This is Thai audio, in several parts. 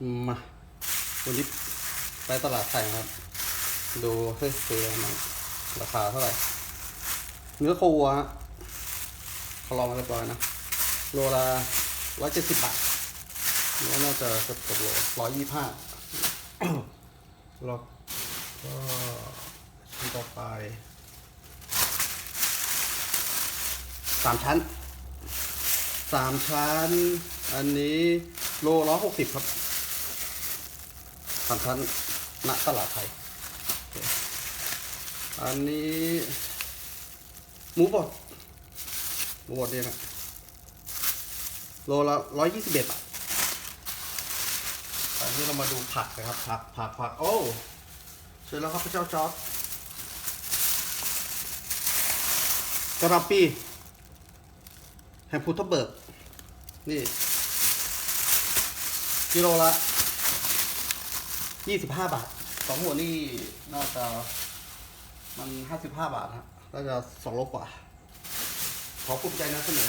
มาวันนี้ไปตลาดไทยครับ ดูเฮ้ยซื้ออะไรมาราคาเท่าไหร่ เนื้อโควัวฮะเขาลองมาเรียบร้อยนะ โลละร้อยเจ็ดสิบบาทเนื้อน่าจะกือบเกือบโลร้อยยี่ห้าแล้วก็ชิ้นต่อไปสามชั้นสามชั้น อันนี้โลร้อยหกสิบครับ สามชั้นณตลาดไทยโอเคอันนี้ หมูบดหมูบดเองอะโลละร้อยยี่สิบเอ็ดบาทอันนี้เรามาดูผักนะครับ ผักผักผักโอ้เสร็จแล้วครับพระเจ้าจอร์ดกระหลำปีแห่งพุทธเบิก นี่ กิโลละ ยี่สิบห้าบาทสองหัวนี่น่าจะมันห้าสิบห้าบาทฮะน่าจะสองโลกว่า ขอภูมิใจนะเสนอ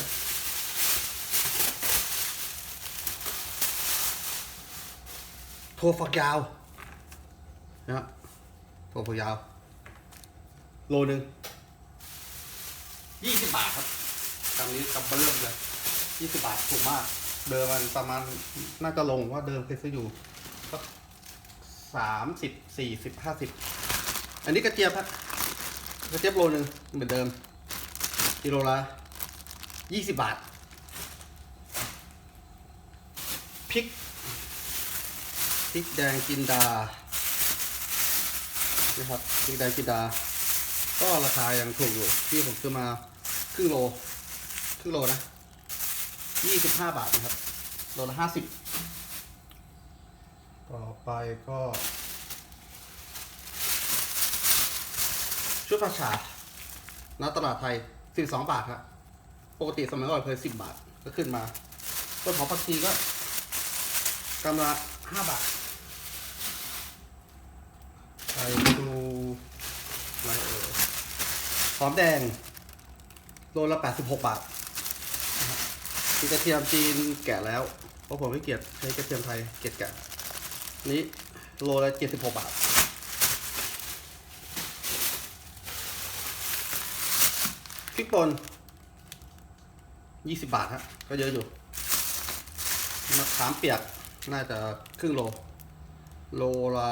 ถั่วฝักยาวนะถั่วฝักยาว โลหนึ่งยี่สิบบาทครับกำนี้กำเบอร์เริ่มเลยยี่สิบบาทถูกมาก เดิมมันประมาณน่าจะลงว่าเดิมเคยซื้ออยู่สัก สามสิบสี่สิบห้าสิบอันนี้กระเจี๊ยบครับกระเจี๊ยบโลหนึ่งเหมือนเดิมกิโลละยี่สิบบาทพริกพริกแดงจินดานะครับพริกแดงจินดา ก็ราคายังถูกอยู่ที่ผมซื้อมาครึ่งโลครึ่งโลนะยี่สิบห้าบาทนะครับโลละห้าสิบ ต่อไปก็ ชุดผักชาณตลาดไทยสิบสองบาทครับปกติสมัยก่อนเคยสิบบาทก็ขึ้นมา ต้นหอมผักชีก็กำละห้าบาท ไปดูอะไรเอ่ยหอมแดง โลละแปดสิบหกบาทนะครับมีกระเทียมจีนแกะแล้ว เพราะผมไม่เกียดใช้กระเทียมไทยเกียดแกะ นี้โลละเจ็ดสิบหกบาท พริกป่นยี่สิบบาทฮะ ก็เยอะอยู่มะขามเปียกน่าจะครึ่งโล โลละ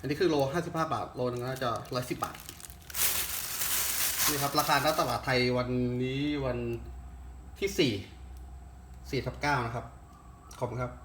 อันนี้คือโลห้าสิบห้าบาท โลนึงน่าจะร้อยสิบบาท นี่ครับ ราคาหน้าตลาดไทยวันนี้วันที่สี่สี่ทับเก้านะครับ ขอบคุณครับ